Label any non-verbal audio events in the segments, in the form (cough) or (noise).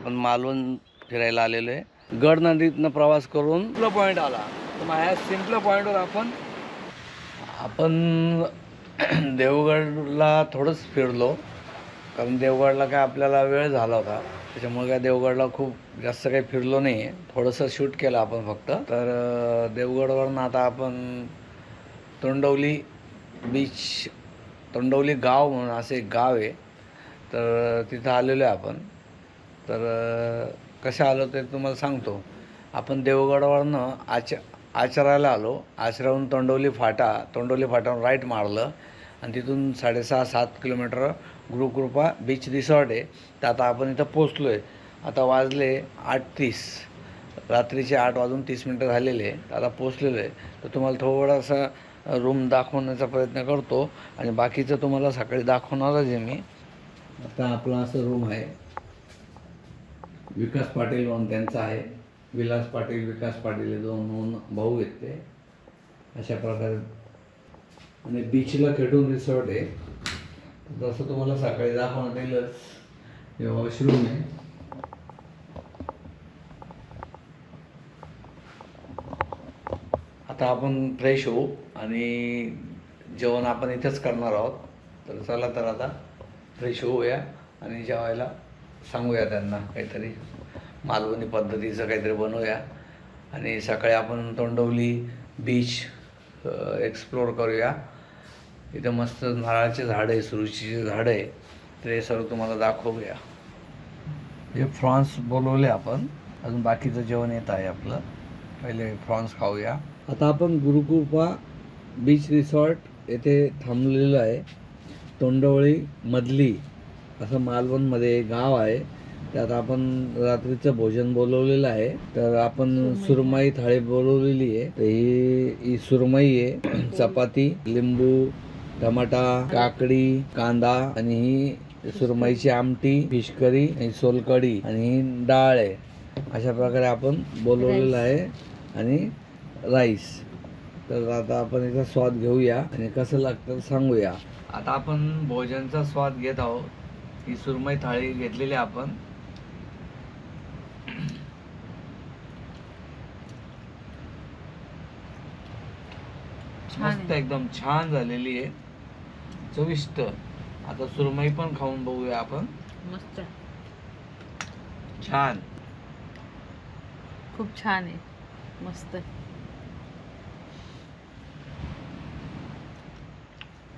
आपण मालवण फिरायला आलेलो आहे. गड नदीतनं प्रवास करून सिंपल पॉईंट आला. तर मग ह्या सिंपल पॉईंटवर आपण आपण देवगडला थोडंच फिरलो. कारण देवगडला काय आपल्याला वेळ झाला होता. त्याच्यामुळे काय देवगडला खूप जास्त काही फिरलो नाही आहे थोडंसं शूट केलं आपण फक्त. तर देवगडवरनं आता आपण तोंडवली बीच तोंडवली गाव म्हणून असं एक गाव आहे. तर तिथं आलेलो आहे आपण. तर कसं आलो ते तुम्हाला सांगतो. आपण देवगडावरनं आच आचरायला आलो. आचऱ्याहून तोंडवली फाटा तोंडवली फाटावरून राईट मारलं. आणि तिथून साडेसहा सात किलोमीटर गुरुकृपा बीच रिसॉर्ट आहे. तर आता आपण इथं पोचलो आहे आता वाजले आठ तीस. रात्रीचे आठ वाजून तीस मिनटं झालेले आहे. आता पोचलेलो आहे. तर तुम्हाला थोडासा रूम दाखवण्याचा प्रयत्न करतो. आणि बाकीचं तुम्हाला सकाळी दाखवणारच आहे मी. आता आपला असं रूम आहे. विकास पाटील म्हणून त्यांचा आहे. विलास पाटील विकास पाटील हे दोन म्हणून भाऊ आहेत ते. अशा प्रकारे आणि बीचला खेटून रिसॉर्ट आहे. जसं तुम्हाला सकाळी दाखवण्यात येईलच हे वॉशरूम आहे. आता आपण फ्रेश होऊ आणि जेवण आपण इथंच करणार आहोत. तर चला तर आता फ्रेश होऊया आणि जेवायला सांगूया त्यांना काहीतरी. मालवणी पद्धतीचं काहीतरी बनवूया. आणि सकाळी आपण तोंडवली बीच एक्सप्लोअर करूया. इथं मस्त नारळाचे झाडं आहे सुरुचीचे झाडं आहे. ते सर्व तुम्हाला दाखवूया. हे फ्रॉन्स बोलवले आपण. अजून बाकीचं जेवण येत आहे आपलं. पहिले फ्रॉन्स खाऊया. आता आपण गुरुकृपा बीच रिसॉर्ट येथे थांबलेलं आहे. तोंडवळी मधली असं मालवणमध्ये एक गाव आहे. त्यात आपण रात्रीचं भोजन बोलवलेलं आहे. तर आपण सुरमई. थाळी बोलवलेली आहे. तर ही ही सुरमई आहे. (clears throat) चपाती लिंबू टमाटा काकडी कांदा आणि ही सुरमईची आमटी फिश करी आणि सोलकढी आणि ही डाळ आहे. अशा प्रकारे आपण बोलवलेलं आहे आणि राईस तर आता आपण याचा स्वाद घेऊया आणि कसं लागतं सांगूया. आता आपण भोजनचा स्वाद घेत आहोत. ही सुरमई थाळी घेतलेली आहे. आपण मस्त एकदम छान झालेली आहे. चविष्ट. आता सुरमई पण खाऊन बघूया आपण. मस्त. छान. खूप छान आहे. मस्त.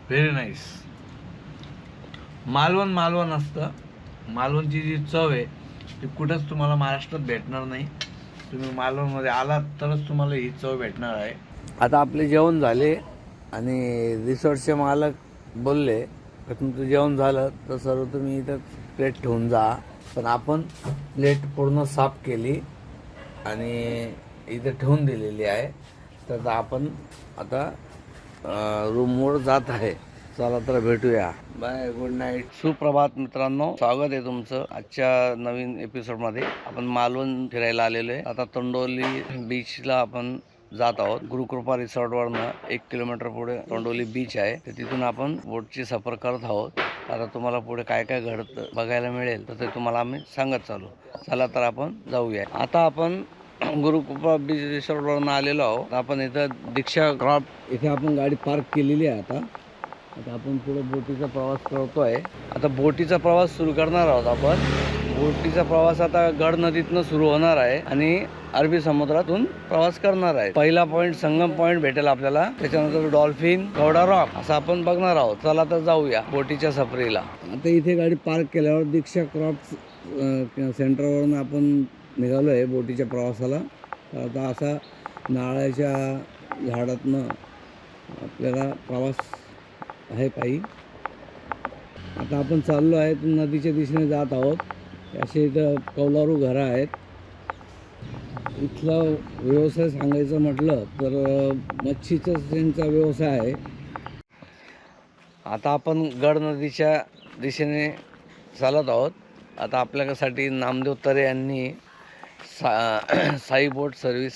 व्हेरी नाईस मालवण मालवण असतं. मालवणची जी चव आहे ती कुठंच तुम्हाला महाराष्ट्रात भेटणार नाही. तुम्ही मालवणमध्ये आलात तरच तुम्हाला ही चव भेटणार आहे. आता आपले जेवण झाले आणि रिसॉर्टचे मालक बोलले का तुमचं जेवण झालं तर सर्व तुम्ही इथं प्लेट ठेवून जा. पण आपण प्लेट पूर्ण साफ केली आणि इथे ठेवून दिलेली आहे. तर आपण आता रूमवर जात आहे. चला तर भेटूया. Bye good night. सुप्रभात मित्रांनो स्वागत आहे तुमचं आजच्या नवीन एपिसोडमध्ये. आपण मालवण फिरायला आलेलो आहे. आता तोंडोली बीचला आपण जात आहोत. गुरुकृपा रिसॉर्टवरनं एक किलोमीटर पुढे तोंडोली बीच आहे. तर तिथून आपण बोटची सफर करत आहोत. आता तुम्हाला पुढे काय काय घडतं बघायला मिळेल तर ते तुम्हाला आम्ही सांगत चालू. चला तर आपण जाऊया. आता आपण गुरुकृपा बीच रिसॉर्टवरनं आलेलो आहोत. आपण इथं दीक्षा क्रॉप इथे आपण गाडी पार्क केलेली आहे आता. आता आपण पुढे बोटीचा प्रवास करतोय. आता बोटीचा प्रवास सुरू करणार आहोत आपण. बोटीचा प्रवास आता गड नदीतनं सुरू होणार आहे आणि अरबी समुद्रातून प्रवास करणार आहे. पहिला पॉईंट संगम पॉईंट भेटेल आपल्याला. त्याच्यानंतर डॉल्फिन कवडा रॉक असं आपण बघणार आहोत. चला तर जाऊया बोटीच्या सफरीला. आता इथे गाडी पार्क केल्यावर दीक्षा क्रॉप सेंटरवरून आपण निघालो आहे बोटीच्या प्रवासाला. आता असा नारळाच्या झाडातनं आपल्याला प्रवास आहे पायी. आता आपण चाललो आहे नदीच्या दिशेने जात आहोत. असे इथं कौलारू घरं आहेत. इथला व्यवसाय सांगायचं म्हटलं तर मच्छीचा त्यांचा व्यवसाय आहे. आता आपण गड नदीच्या दिशेने चालत आहोत. आता आपल्यासाठी नामदेव तरे यांनी सा (clears throat) साई बोट सर्विस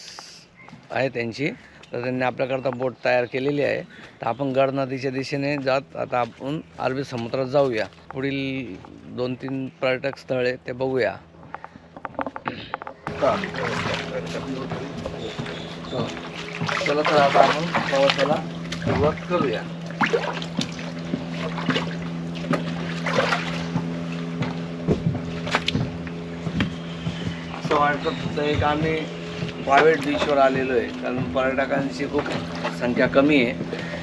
आहे त्यांची. तर त्यांनी आपल्याकरता बोट तयार केलेली आहे. तर आपण गड नदीच्या दिशेने जात आता आपण अरबी समुद्रात जाऊया. पुढील दोन तीन पर्यटक स्थळे ते बघूया. चला तर आता आपण प्रवासाला सुरुवात करूया. असं वाटतं एक आम्ही प्रायव्हेट बीचवर आलेलो आहे. कारण पर्यटकांची खूप संख्या कमी आहे.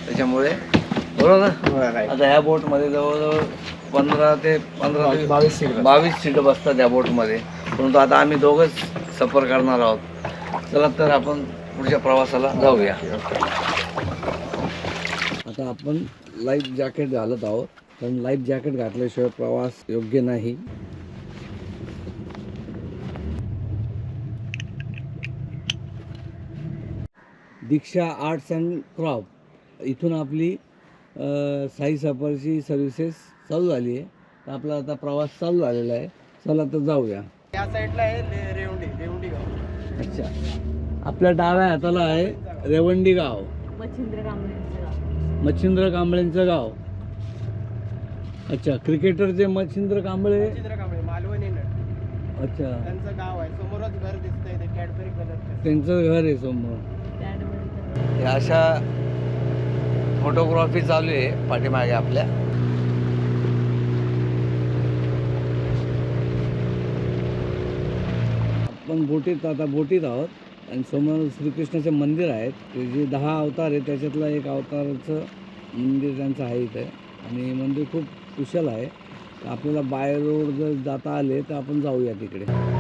त्याच्यामुळे बरोबर ना? आता ह्या बोटमध्ये जवळजवळ पंधरा ते पंधरा ते बावीस सीट बावीस सीटं बसतात या बोटमध्ये. परंतु आता आम्ही दोघंच सफर करणार आहोत. चला तर आपण पुढच्या प्रवासाला जाऊया. आता आपण लाईफ जॅकेट घालत आहोत. कारण लाईफ जॅकेट घातल्याशिवाय प्रवास योग्य नाही. दीक्षा आर्ट्स अँड क्राफ्ट इथून आपली साई सफरची सर्व्हिसेस चालू झाली आहे. तर आपला आता प्रवास चालू झालेला आहे. चला तर जाऊया. या साईडला आहे रेवंडी रेवंडी गाव. अच्छा. आपल्या डाव्या हाताला आहे रेवंडी गाव. मच्छिंद्र कांबळेंचं गाव. मच्छिंद्र कांबळेंचं गाव. अच्छा क्रिकेटरचे मच्छिंद्र कांबळे? मालवणी अच्छा. त्यांचं गाव आहे. समोरच घर दिसतंय ते कॅडबरी कलर त्यांचं घर आहे समोर. हे अशा फोटोग्राफी चालू आहे पाठीमागे आपल्या. आपण बोटीत आता बोटीत आहोत. आणि समोर श्रीकृष्णाचे मंदिर आहेत. ते जे दहा अवतार आहे त्याच्यातला एक अवताराचं मंदिर त्यांचं आहे इथे. आणि मंदिर खूप कुशल आहे. आपल्याला बाय रोड जर जाता आले तर आपण जाऊया तिकडे.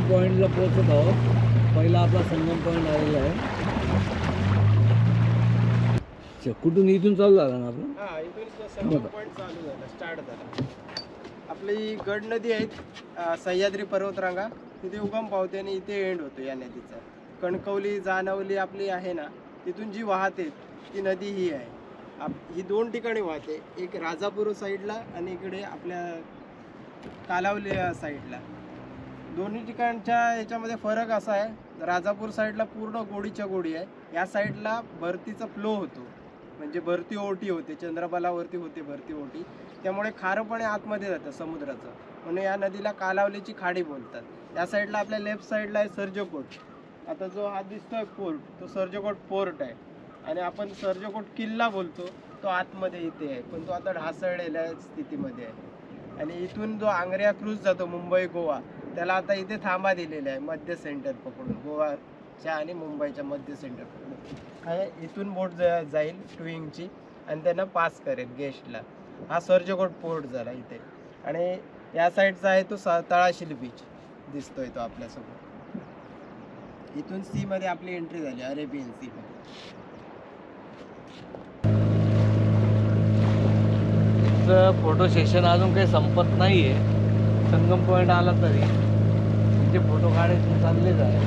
संगम पॉईंटला पोहोचत आहोत. पहिला आपला संगम पॉईंट आलेला आहे. अच्छा, कुठून? इथून चालू झाला ना आपलं? हा इथून संगम पॉईंट चालू झाला स्टार्ट झाला. आपली गड नदी आहेत सह्याद्री पर्वतरांगा. तिथे उगम पावते आणि इथे एंड होतो या नदीचा. कणकवली जानवली आपली आहे ना तिथून जी वाहते ती नदी ही आहे. आप ही दोन ठिकाणी वाहते. एक राजापूर साईडला आणि इकडे आपल्या कालावली साईडला दोन्ही ठिकाणच्या याच्यामध्ये फरक असा आहे. राजापूर साईडला पूर्ण गोडीच्या गोडी आहे. या साईडला भरतीचा फ्लो होतो. म्हणजे भरती ओटी होते. चंद्रबालावरती होते भरती ओटी. त्यामुळे खारं पाणी आतमध्ये जातं समुद्राचं. म्हणून या नदीला कालावलीची खाडी बोलतात. या साईडला आपल्या लेफ्ट साईडला आहे सर्जकोट. आता जो हा दिसतोय पोर्ट तो सर्जकोट पोर्ट आहे. आणि आपण सर्जकोट किल्ला बोलतो तो आतमध्ये इथे आहे. पण तो आता ढासळलेल्या स्थितीमध्ये आहे. आणि इथून जो आंग्र्या क्रूज जातो मुंबई गोवा त्याला आता इथे थांबा दिलेला आहे मध्य सेंटर पकडून गोवाच्या आणि मुंबईच्या मध्य सेंटर पकडून. काय इथून बोट जाईल टुईंगची आणि त्यांना पास करेल गेस्टला हा सर्जकोट पोर्ट झाला इथे. आणि या साईडचा आहे तो स- तळाशील बीच दिसतोय तो आपल्यासमोर. इथून सीमध्ये आपली एंट्री झाली अरेबियन सीमध्ये फोटो सेशन अजून काही संपत नाही आहे संगम पॉईंट आला तरी तिथे फोटो काढायचे चाललेच आहे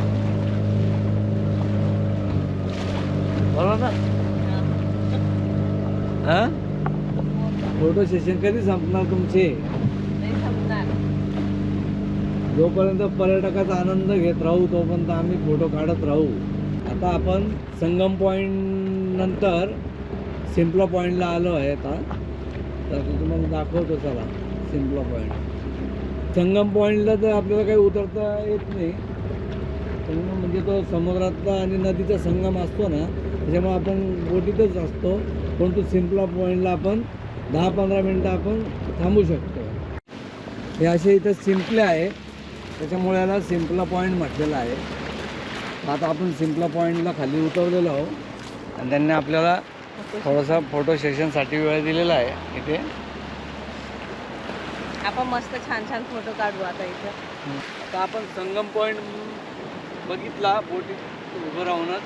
बरोबर ना? हा? फोटो सेशन कधी संपणार तुमचे? जोपर्यंत पर्यटकाचा आनंद घेत राहू तोपर्यंत आम्ही फोटो काढत राहू. आता आपण संगम पॉईंट नंतर सिम्पला पॉईंटला आलो आहे आता. तर तुम्हाला दाखवतो चला सिम्पला पॉईंट संगम पॉईंटला तर आपल्याला काही उतरता येत नाही. संगम म्हणजे तो समुद्रातला आणि नदीचा संगम असतो ना त्याच्यामुळे आपण बोटीतच असतो. परंतु सिम्पला पॉईंटला आपण दहा पंधरा मिनटं आपण थांबू शकतो. हे असे इथं सिम्पले आहे. त्याच्यामुळे याला सिम्पला पॉईंट म्हटलेला आहे. आता आपण सिम्पला पॉईंटला खाली उतरलेलो आहोत. आणि त्यांनी आपल्याला थोडासा फोटो सेशनसाठी वेळ दिलेला आहे इथे. आपण मस्त छान छान फोटो काढू आता इथं. आता आपण संगम पॉईंट बघितला बोटीत उभं राहूनच.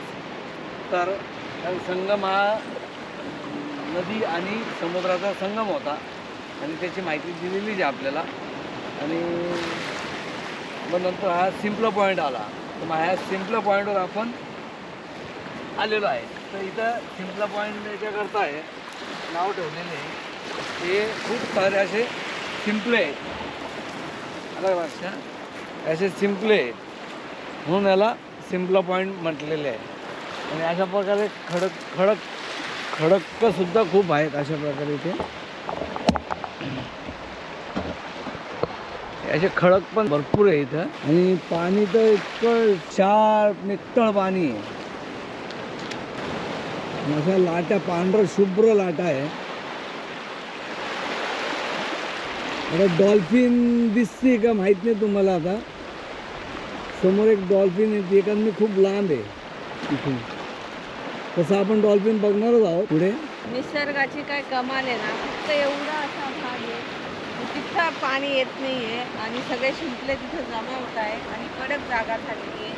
तर संगम हा नदी आणि समुद्राचा संगम होता. आणि त्याची माहिती दिलेलीच आहे आपल्याला. आणि मग नंतर हा सिम्पला पॉईंट आला. तर मग ह्या सिम्पला पॉईंटवर आपण आलेलो आहे. तर इथं सिम्पला पॉईंट याच्याकरता आहे नाव ठेवलेले आहे. ते खूप सारे असे शिंपले आहेत आलं असे शिंपले आहेत म्हणून याला सिम्पला पॉईंट म्हटलेले आहे. आणि अशा प्रकारे खडक खडक खडक सुद्धा खूप आहेत अशा प्रकारे इथे. असे खडक पण भरपूर आहे इथं. आणि पाणी तर इतकं शार्प नितळ पाणी आहे. अशा लाटा पांढरं शुभ्र लाटा आहे. आता डॉल्फिन दिसते का माहीत नाही तुम्हाला आता. समोर एक डॉल्फिन येते कारण मी खूप लांब आहे. इथून तसं आपण डॉल्फिन बघणारच आहोत पुढे. निसर्गाची काय कमाल आहे ना फक्त एवढा असा भाग आहे की तिथं पाणी येत नाहीये आणि सगळे शिंपले तिथे जमा होत आहे आणि कडक जागा झालेली आहे.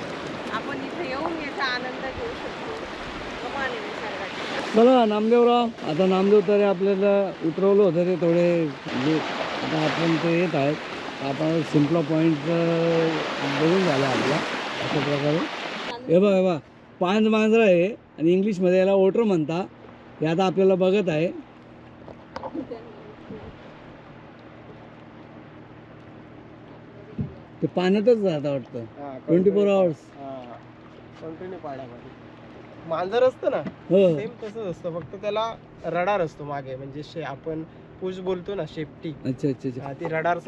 आपण इथे येऊन याचा आनंद घेऊ शकतो. कमाल आहे निसर्गाची. चला नामदेवराव आता नामदेव तरी आपल्याला उतरवलं होतं ते थोडे आता आपण ते येत आहेत. आपण सिम्पला पॉईंट बघून झाला आपला. अशा प्रकारे. हे बघ हे बघ. पांच मांजरा आहे आणि इंग्लिशमध्ये याला ओटर म्हणता हे आता आपल्याला बघत आहे. ते पाण्यातच राहतं वाटतं. ट्वेंटी फोर आवर्स कंटिन्यू पाण्यामध्ये. मांजर असतं ना हो. सेम तसंच असतं. फक्त त्याला रडार असतो मागे. म्हणजे आपण पुश बोलतो ना शेपटी अच्छा अच्छा अच्छा. हा, ती रडार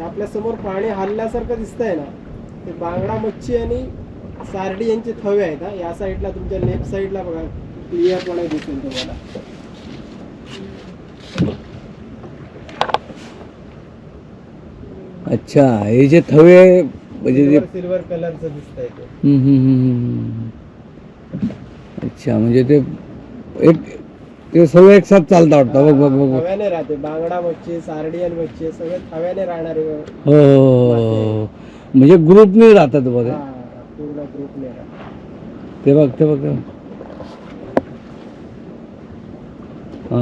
आपल्यासमोर पाणी हल्ल्यासारखं दिसतंय ना. ते बांगडा मच्छी आणि सारडी यांचे थवे आहेत हा. या साईडला तुमच्या लेफ्ट साईडला बघा क्लिअरपणे दिसेल तुम्हाला. अच्छा हे जे थवे म्हणजे जे सिल्वर कलरचं दिसतंय ते हम्म, हम्म, हम्म, हम्म. अच्छा म्हणजे ते एक ते सर्व एक साथ चालतं वाटतं बघ बघ बघ बघ. थव्याने राहते बांगडा मच्छी सारडी आणि मच्छी सगळे थव्याने राहणारे हो हो, हो, हो. म्हणजे ग्रुपने राहतात बघ हे. हा, पूर्ण ग्रुपने राहतात ते बघ ते बघ ते बघ. हा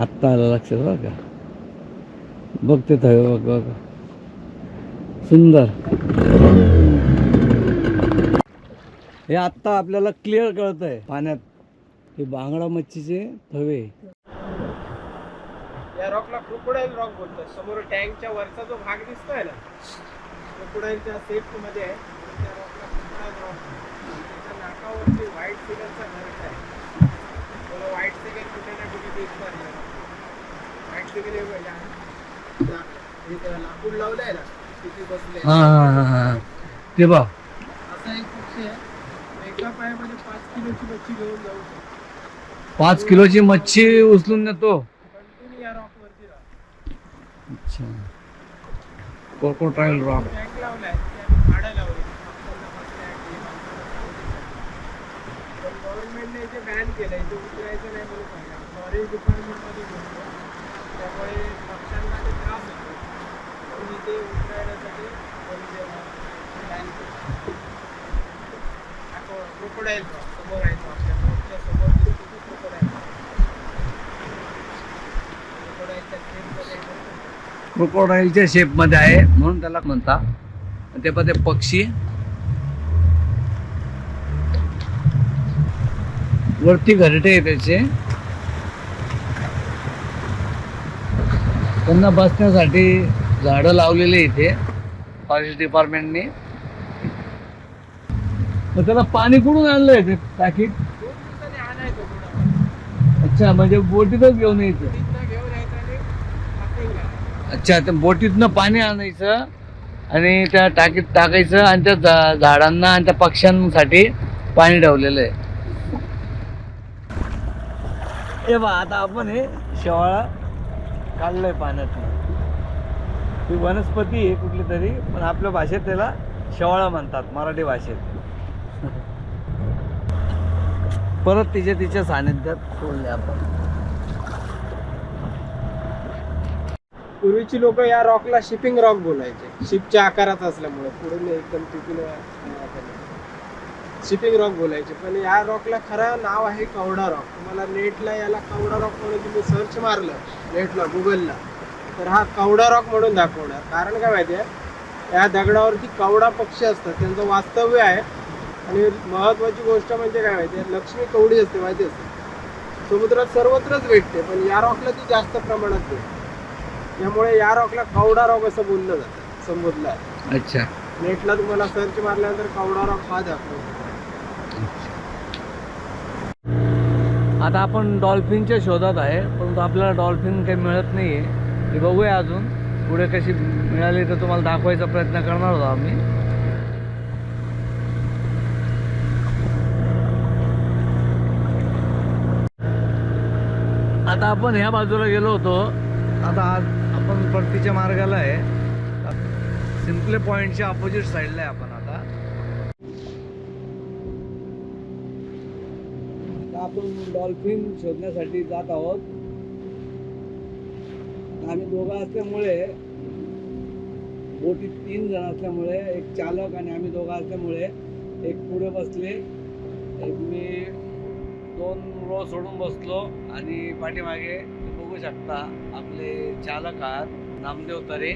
आत्ता आलं लक्षात बरं का बघ ते थवे बघ बघ सुंदर. हे आत्ता आपल्याला क्लिअर कळत आहे पाण्यात. हे बांगडा मच्छीचे थवे. या रॉकला क्रोकोडाईल रॉक बोलतात. समोर टँकच्या वरचा जो भाग दिसतोय ना क्रोकोडाईलच्या सेटमध्ये आहे त्या रॉकला क्रोकोडाईल रॉक त्याच्या नाकावरती व्हाईट सिगरचा घरट आहे. मला व्हाईट सिगर कुठे ना कुठे दिसणार व्हाईट सिगर हे लाकूड लावलंय ना. तिथे बसले हा हा हा हा. ते बघ. असा एक पक्षी आहे एका पायामध्ये पाच किलोची मच्छी घेऊन जाऊ शकतो पाच किलोची मच्छी उचलून नेतो. कंटिन्यू या रॉक. वरती राहतो अच्छा कोकोट्रायल रॉक टँक लावलाय ते आम्ही भाडं लावले पण गव्हर्नमेंटने इथे बॅन इथे उतरायचं नाही म्हणून सांगा. फॉरेस्ट डिपार्टमेंटमध्ये बोलतो त्यामुळे पक्ष्यांना ते त्रास क्रोकोडाईल समोर आहे तो आपल्या रोडच्या समोर दिसतो तो. क्रोकोडाईल क्रोकोडाईलच्या शेपमध्ये क्रोकोडाईलच्या शेपमध्ये आहे म्हणून त्याला म्हणता. ते पण ते पक्षी. वरती घरटे आहे त्याचे. त्यांना बसण्यासाठी झाडं लावलेली आहे इथे. फॉरेस्ट डिपार्टमेंटने मग त्याला पाणी कुठून आणलंय ते टाकीत अच्छा म्हणजे बोटीतच घेऊन यायचं. अच्छा त्या बोटीतनं पाणी आणायचं आणि त्या टाकीत टाकायचं आणि त्या झाडांना आणि त्या पक्ष्यांसाठी पाणी ठेवलेलं आहे. हे बा आता आपण हे शेवाळा काढलंय पाण्यात ही वनस्पती आहे कुठली तरी पण आपल्या भाषेत त्याला शेवाळा म्हणतात मराठी भाषेत. (laughs) परत तिच्या तिच्या सानिध्यात सोडले आपण. पूर्वीची लोक या रॉकला शिपिंग रॉक बोलायचे. शिपच्या आकाराचा असल्यामुळे पुढे एकदम तिथून शिपिंग रॉक बोलायचे. पण या रॉकला खरं नाव आहे कवडा रॉक. तुम्हाला नेटला याला कवडा रॉक म्हणून तुम्ही सर्च मारलं नेटला गुगलला तर हा कवडा रॉक म्हणून दाखवणार. कारण काय माहितीये? या दगडावरती कवडा पक्षी असतात. त्यांचं वास्तव्य आहे. आणि महत्वाची गोष्ट म्हणजे काय माहिती आहे लक्ष्मी कवडी असते माहिती असते समुद्रात सर्वत्रच भेटते पण या रॉकला ती जास्त प्रमाणात भेटते. त्यामुळे या रॉकला कवडा रॉक असं बोललं जातं संबोधलं आहे. अच्छा. नेटला तुम्हाला सर्च मारल्यानंतर कवडा रॉक हा दाखवतो. आता आपण डॉल्फिनच्या शोधात आहे परंतु आपल्याला डॉल्फिन काही मिळत नाही आहे ते बघूया अजून. पुढे कशी मिळाली तर तुम्हाला दाखवायचा प्रयत्न करणार होतो आम्ही. आता आपण ह्या बाजूला गेलो होतो. आता आज आपण परतीच्या मार्गाला आहे. सिम्पले पॉईंटच्या अपोजिट साईडला आहे आपण आता. आपण डॉल्फिन शोधण्यासाठी जात आहोत. आम्ही दोघं असल्यामुळे बोटीत तीन जण असल्यामुळे एक चालक आणि आम्ही दोघं असल्यामुळे एक पुढे बसले. एक मी दोन रो सोडून बसलो आणि पाठीमागे तुम्ही बघू शकता आपले चालक आहात नामदेव तरे.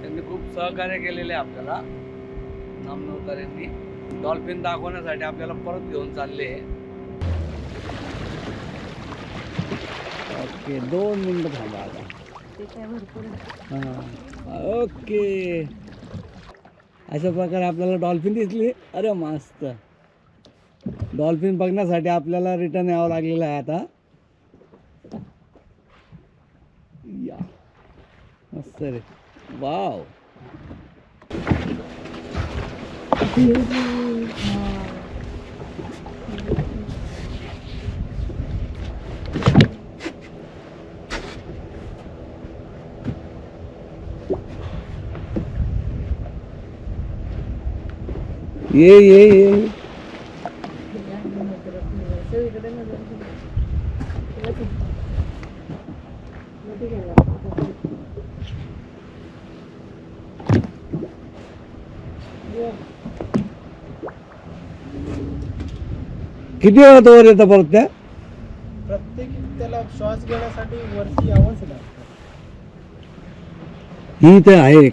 त्यांनी खूप सहकार्य केलेले आहे आपल्याला. नामदेव तरेंनी. डॉल्फिन दाखवण्यासाठी आपल्याला परत घेऊन चालले ओके दोन मिनिटं थांबा आता. हां ओके. अशा प्रकारे आपल्याला डॉल्फिन दिसली. अरे मस्त. डॉल्फिन बघण्यासाठी आपल्याला रिटर्न यावं लागलेलं आहे आता. या. मस्त रे. वाव. ये ये ये. ये. किती वेळा वर येतं परत त्या प्रत्येक त्याला श्वास घेण्यासाठी वरती यावंच लागतं ही तर आहे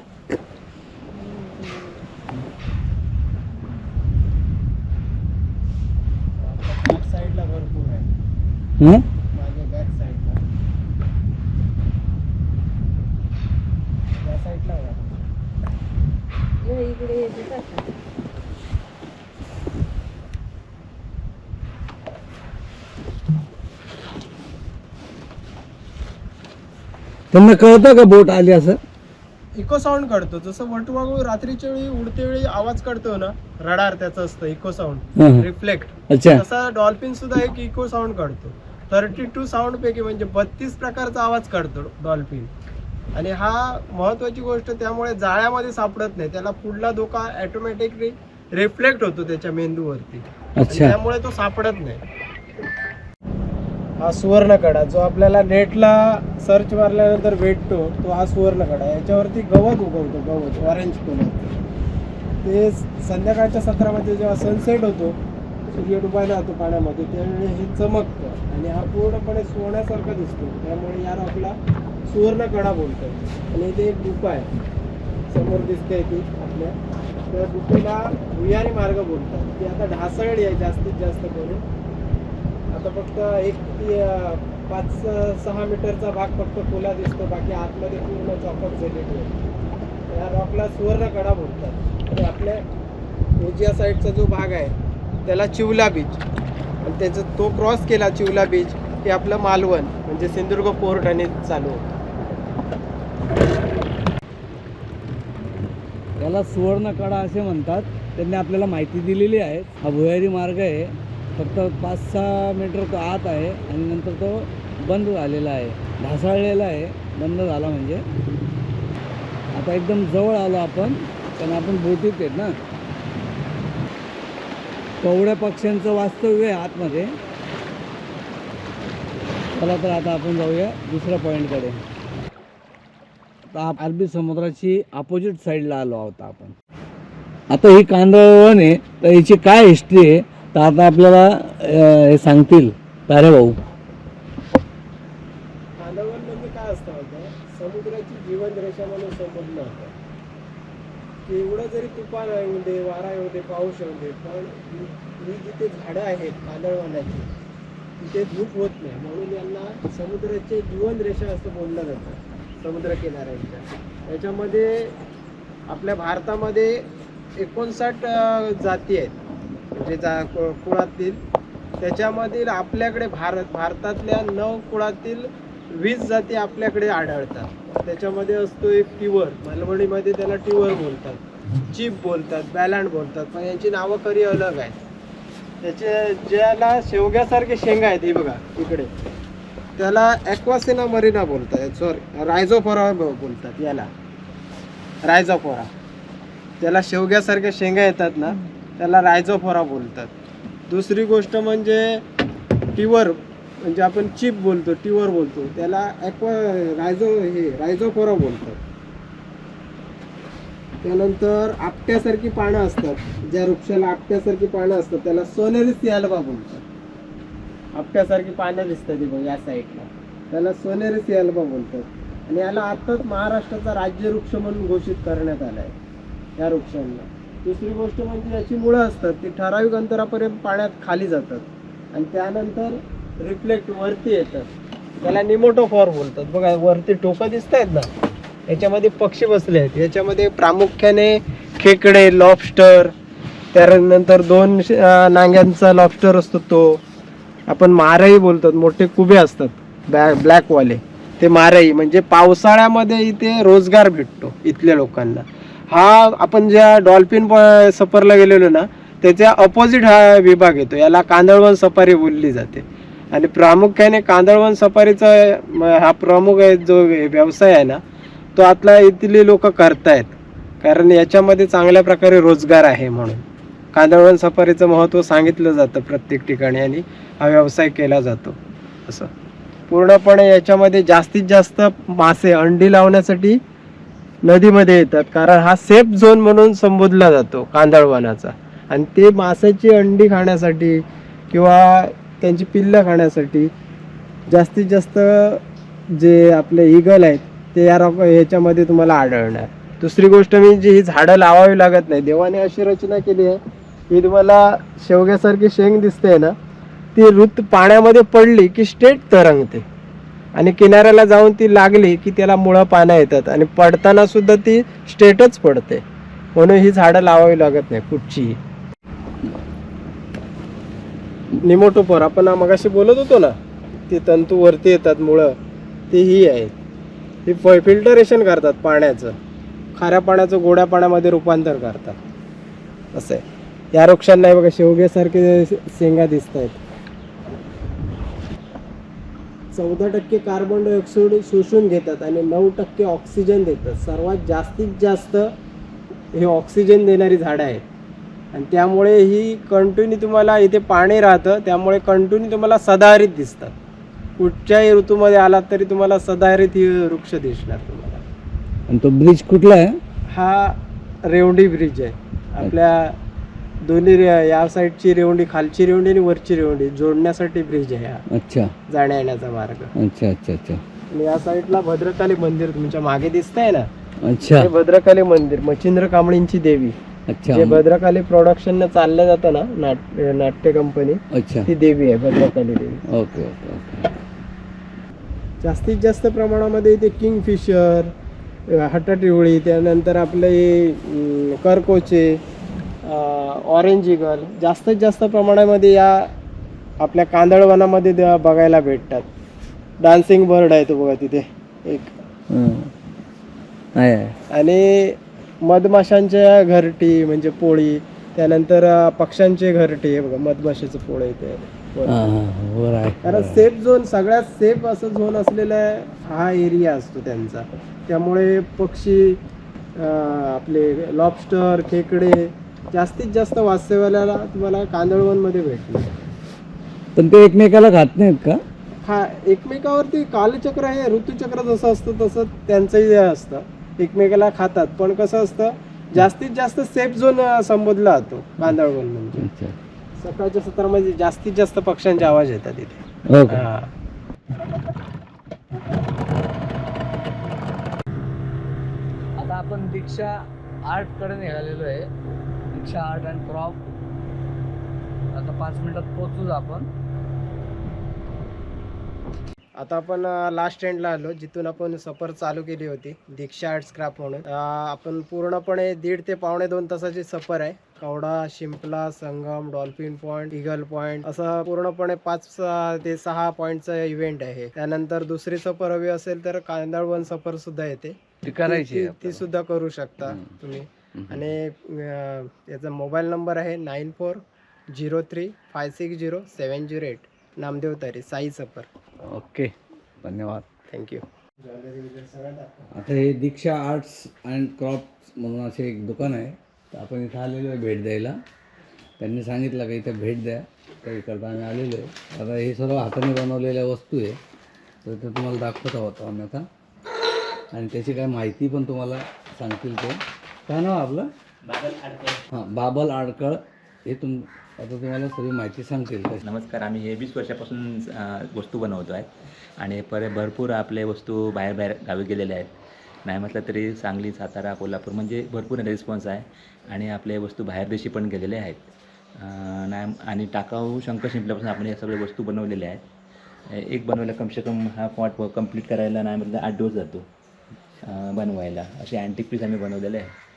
बॅक साईडला भरपूर आहे हं? माझ्या बॅक साईडला त्या इकडे दिसत? त्यांना कळतं का बोट आली असं? इको साऊंड काढतो. जसं वटवागू रात्रीच्या वेळी उडते वेळी आवाज काढतो ना रडार त्याचं असतं इको साऊंड हं. रिफ्लेक्ट अच्छा. तसा डॉल्फिन सुद्धा एक इको साऊंड काढतो. थर्टी टू साऊंड पैकी म्हणजे बत्तीस प्रकारचा आवाज काढतो डॉल्फिन. आणि हा महत्वाची गोष्ट त्यामुळे जाळ्यामध्ये सापडत नाही. त्याला पुढला धोका ऑटोमॅटिकली रिफ्लेक्ट होतो त्याच्या मेंदूवरती. त्यामुळे तो सापडत नाही. हा सुवर्णकडा जो आपल्याला नेटला सर्च मारल्यानंतर भेटतो तो हा सुवर्णकडा. याच्यावरती गवत उगवतो गवत ऑरेंज कलर ते संध्याकाळच्या सत्रामध्ये जेव्हा सनसेट होतो सूर्य डुबायला जातो पाण्यामध्ये त्यावेळी हे चमकतं आणि हा पूर्णपणे सोन्यासारखा दिसतो. त्यामुळे या रॉकला सुवर्णकडा बोलतो आणि इथे एक गुफा आहे. समोर दिसते ती आपल्या. त्या गुफेला भुयारी मार्ग बोलतात. ती आता ढासळली आहे जास्तीत जास्त करून. आता फक्त एक ती पाच सहा मीटरचा भाग फक्त खुला दिसतो. बाकी आतमध्ये पूर्ण चॉकअप झालेली आहे. या रॉकला सुवर्णकडा बोलतात. आणि आपल्या उजव्या साईडचा जो भाग आहे त्याला चिवला बीच. आणि त्याचा तो क्रॉस केला चिवला बीच हे आपलं मालवण म्हणजे सिंधुदुर्ग पोर्ट आणि चालू याला सुवर्णकडा असे म्हणतात. त्यांनी आपल्याला माहिती दिलेली आहे. हा भुयारी मार्ग आहे. फक्त पाच सहा मीटर तो आत आहे आणि नंतर तो बंद झालेला आहे. ढासाळलेला आहे. बंद झाला म्हणजे. आता एकदम जवळ आलो आपण. कारण आपण बोटीत आहेत ना. कवड्या पक्ष्यांचं वास्तव्य आहे आतमध्ये. चला तर आता आपण जाऊया दुसऱ्या पॉईंटकडे आता अरबी समुद्राची अपोजिट साईडला आलो आहोत आपण. आता ही कांदळवण आहे तर याची काय हिस्ट्री आहे तर आता आपल्याला हे सांगतील तारे भाऊ मालवण म्हणजे काय असतं माहिती आहे? समुद्राची जीवन रेषा म्हणून संबोधलं होतं एवढं जरी तुफान येऊ दे वारा येऊ दे पाऊस येऊ दे पण ही जिथे झाडं आहेत कादळवाल्याची तिथे धूप होत नाही. म्हणून यांना समुद्राचे जीवन रेषा असं बोललं जातं समुद्र किनाऱ्यांच्या त्याच्यामध्ये आपल्या भारतामध्ये एकोणसाठ जाती आहेत. म्हणजे जा कुळातील त्याच्यामधील आपल्याकडे भारत भारतातल्या नऊ कुळातील वीस जाती आपल्याकडे आढळतात. त्याच्यामध्ये असतो एक टिवर मलवणीमध्ये त्याला टिवर बोलतात. चिप बोलतात बॅलांड बोलतात. पण यांची नावं खरी अलग आहेत. त्याचे ज्याला शेवग्यासारखे शेंगा आहेत हे बघा इकडे. त्याला ॲक्वासिना मरीना बोलतात. सॉरी रायझोफोरा बोलतात याला. रायझोफोरा. त्याला शेवग्यासारख्या शेंगा येतात ना त्याला रायझोफोरा बोलतात. दुसरी गोष्ट म्हणजे टिवर म्हणजे आपण चिप बोलतो टिवर बोलतो त्याला ॲक्वा रायझो हे रायझोफोरा बोलतो त्यानंतर आपट्यासारखी पानं असतात ज्या वृक्षाला आपट्यासारखी पानं असतात त्याला सोनेरी सियालबा बोलतात. आपट्यासारखी पानं दिसतात बघ या साईडला. त्याला सोनेरी सियालबा बोलतात. आणि याला आत्ताच महाराष्ट्राचा राज्य वृक्ष म्हणून घोषित करण्यात आला आहे या वृक्षांना. दुसरी गोष्ट म्हणजे याची मुळं असतात ती ठराविक अंतरापर्यंत पाण्यात खाली जातात. आणि त्यानंतर रिफ्लेक्ट वरती येतात. त्याला निमोटोफॉर बोलतात. बघा वरती टोकं दिसत आहेत ना? याच्यामध्ये पक्षी बसले आहेत. याच्यामध्ये प्रामुख्याने खेकडे लॉबस्टर त्यानंतर दोन श- अं, नांग्यांचा लॉबस्टर असतो तो. आपण माराई बोलतात. मोठे कुबे असतात. ब्लॅ ब्लॅकवाले. ते माराई म्हणजे पावसाळ्यामध्ये इथे रोजगार भेटतो इथल्या लोकांना. हा आपण ज्या डॉल्फिन प- सफरला गेलेलो ना त्याच्या अपोजिट हा विभाग येतो. याला कांदळवन सफारी बोलली जाते. आणि प्रामुख्याने कांदळवन सफारीचा म, हा प्रमुख आहे जो व्यवसाय आहे ना तो आतला इथली लोक करतायत. कारण याच्यामध्ये चांगल्या प्रकारे रोजगार आहे म्हणून. कांदळवन सफारीचं महत्त्व सांगितलं जातं प्रत्येक ठिकाणी आणि हा व्यवसाय केला जातो. असं. पूर्णपणे याच्यामध्ये जास्तीत जास्त मासे अंडी लावण्यासाठी नदीमध्ये येतात. कारण हा सेफ झोन म्हणून संबोधला जातो कांदळवनाचा. आणि ते माशाची अंडी खाण्यासाठी किंवा त्यांची पिल्लं खाण्यासाठी जास्तीत जास्त जे आपले इगल आहेत ते या रॉक ह्याच्यामध्ये तुम्हाला आढळणार. दुसरी गोष्ट मी जी ही झाडं लावावी लागत नाही देवाने अशी रचना केली आहे की तुम्हाला शेवग्यासारखी शेंग दिसते ना ती रुत पाण्यामध्ये पडली की स्टेट तरंगते. आणि किनाऱ्याला जाऊन ती लागली की त्याला मुळं पानं येतात आणि पडताना सुद्धा ती स्टेटच पडते. म्हणून ही झाडं लावावी लागत नाही कुठचीही. निमोटोपर आपण मगाशी बोलत होतो ना ते तंतू वरती येतात मुळं ते ही आहेत ही फिल्टरेशन करतात पाण्याचं. खाऱ्या पाण्याचं गोड्या पाण्यामध्ये रूपांतर करतात. असं आहे. या वृक्षांनाही बघा शेवग्यासारखे शेंगा दिसत आहेत चौदा टक्के कार्बन डायऑक्साईड शोषून घेतात आणि नऊ टक्के ऑक्सिजन देतात. सर्वात जास्तीत जास्त हे ऑक्सिजन देणारी झाडं आहेत. आणि त्यामुळे ही कंटिन्यू तुम्हाला इथे पाणी राहतं त्यामुळे कंटिन्यू तुम्हाला सदाहरित दिसतात कुठच्याही ऋतूमध्ये आलात तरी तुम्हाला सदाहरित ही वृक्ष दिसणार तुम्हाला. आणि तो ब्रिज कुठला आहे? हा रेवंडी ब्रिज आहे. आपल्या दोन्ही रे- या साईडची रेवंडी खालची रेवंडी आणि वरची रेवंडी जोडण्यासाठी ब्रिज आहे हा. अच्छा. जाण्या येण्याचा मार्ग. अच्छा अच्छा अच्छा. आणि या साईडला भद्रकाली मंदिर तुमच्या मागे दिसतंय ना? अच्छा. हे भद्रकाली मंदिर मच्छिंद्र कांबळींची देवी. अच्छा. जे भद्रकाली प्रोडक्शन चाललं जातं ना नाट नाट्य कंपनी अच्छा. ती देवी आहे Bhadrakali Devi. Okay okay okay. जास्तीत जास्त प्रमाणामध्ये इथे किंगफिशर हटाटिवळी त्यानंतर आपले अं, करकोचे ऑरेंज इगल जास्तीत जास्त प्रमाणामध्ये या आपल्या कांदळवनामध्ये बघायला भेटतात. डान्सिंग बर्ड आहे तो बघा तिथे एक. हं. आहे आहे. आणि मधमाशांच्या घरटी म्हणजे पोळी त्यानंतर पक्ष्यांचे घरटी. हे बघा मधमाशाचं पोळं आहे. कारण सेफ झोन सगळ्यात सेफ असं झोन असलेला हा एरिया असतो त्यांचा. त्यामुळे पक्षी आपले लॉबस्टर खेकडे जास्तीत जास्त वास्तव्याला तुम्हाला कांदळवनमध्ये भेटणार पण ते एकमेकाला खात नाहीत का? हा एकमेकावरती कालचक्र हे ऋतुचक्र जसं असतं तसं त्यांचंही असतं. एकमेकाला खातात. पण कसं असतं जास्तीत जास्त सेफ झोन संबोधला जातो कांदळवन म्हणजे. सकाळच्या सत्रामध्ये जास्तीत जास्त पक्ष्यांचे आवाज येतात इथे. ओके हा. आता आपण दीक्षा आर्टकडे निघालेलो आहे. रिक्षा आर्ट अँड क्रॉप आता पाच मिनिटात पोचूच आपण. आता आपण लास्ट एंडला आलो जिथून आपण सफर चालू केली होती दीक्षा आर्ट स्क्रॅप म्हणून. आपण पूर्णपणे दीड ते पावणे दोन तासाची सफर आहे. Kavda Shimpla Sangam dolphin point eagle point असं पूर्णपणे पाच ते सहा पॉइंटचा इव्हेंट आहे त्यानंतर दुसरी सफर हवी असेल तर कांदळवन सफर सुद्धा येते. ती करायची ती- सुद्धा करू शकता. तुम्ही. आणि याचा मोबाईल नंबर आहे nine four zero three five six zero seven zero eight. Namdev Tari Sai Safar. Okay धन्यवाद. थँक्यू आता हे दीक्षा आर्ट्स अँड क्राफ्ट म्हणून असे एक दुकान आहे. तर आपण इथं आलेलो आहे भेट द्यायला. त्यांनी सांगितलं का इथं भेट द्या. तर इकडं आम्ही आलेलो आहे. आता हे सर्व हाताने बनवलेल्या वस्तू आहे. तर ते तुम्हाला दाखवत आहोत आम्ही आता. आणि त्याची काय माहिती पण तुम्हाला सांगतील ते. काय नाव आपलं? हां बाबल आडकळ. हे तुम आता तुम्हाला सगळी माहिती सांगतील. नमस्कार आम्ही हे वीस वर्षापासून वस्तू बनवतो आहे. आणि पर भरपूर आपले वस्तू बाहेर बाहेर गावी गेलेले आहेत. नाही म्हटलं तरी सांगली सातारा कोल्हापूर म्हणजे भरपूर रिस्पॉन्स आहे. आणि आपले वस्तू बाहेर देशी पण गेलेले आहेत. नाही आणि टाकाऊ शंख शिंपल्यापासून आपण या सगळ्या वस्तू बनवलेल्या आहेत. एक बनवायला कमसे कम हा पॉट कंप्लीट करायला नाही म्हटलं आठ दिवस जातो बनवायला. असे अँटिक पीस आम्ही बनवलेले आहे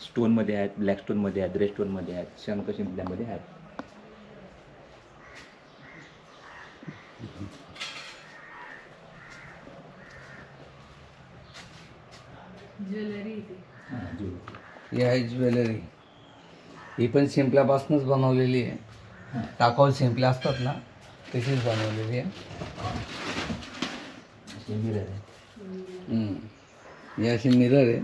स्टोनमध्ये आहेत ब्लॅक स्टोनमध्ये आहेत रेड स्टोनमध्ये आहेत शंख शिंपल्यामध्ये आहेत. हां ही आहे ज्वेलरी. ही पण शिंपल्यापासूनच बनवलेली आहे. टाकाऊ शिंपल्या असतात ना तशीच बनवलेली आहे. मिरर आहे. ही अशी मिरर आहे.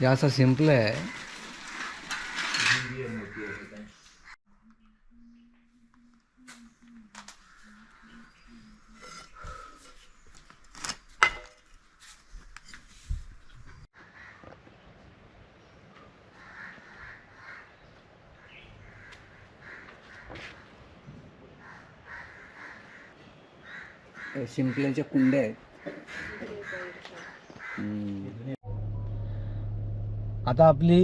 हे असं शिंपलं आहे. शिंपल्यांच्या कुंड्या आहेत. आता आपली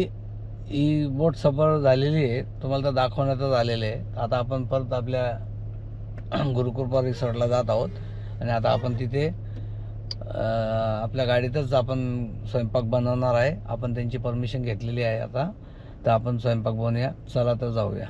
ही बोट सफर झालेली आहे. तुम्हाला तर दाखवण्यातच आलेले आहे. आता आपण परत आपल्या (clears throat) गुरुकृपा रिसॉर्टला जात आहोत. आणि आता आपण तिथे आपल्या गाडीतच आपण स्वयंपाक बनवणार आहे. आपण त्यांची परमिशन घेतलेली आहे आता. तर आपण स्वयंपाक बनवूया. चला तर जाऊया.